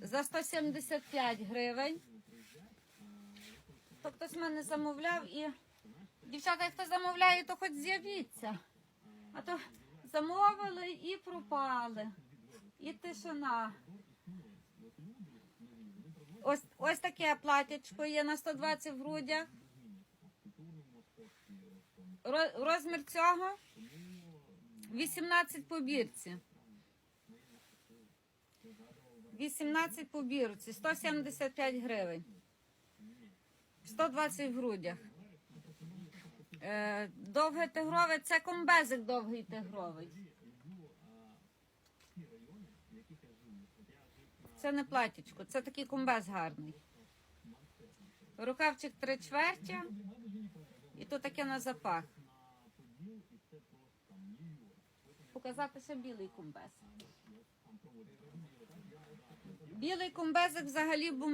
за 175 гривень. То хтось мене замовляв і дівчата, хто замовляє, то хоч з'явіться. А то замовили і пропали. І тишина. Ось, ось таке платячко є на 120 в грудях. Розмір цього 18 по бірці. 18 по бірці, 175 гривень. 120 в грудях. Е, довге тигрове, це комбезик довгий тигровий. Це не платічко, це такий комбез гарний. Рукавчик три чверті. І то таке на запах. Показати ще білий комбез. Білий комбезик взагалі бомб.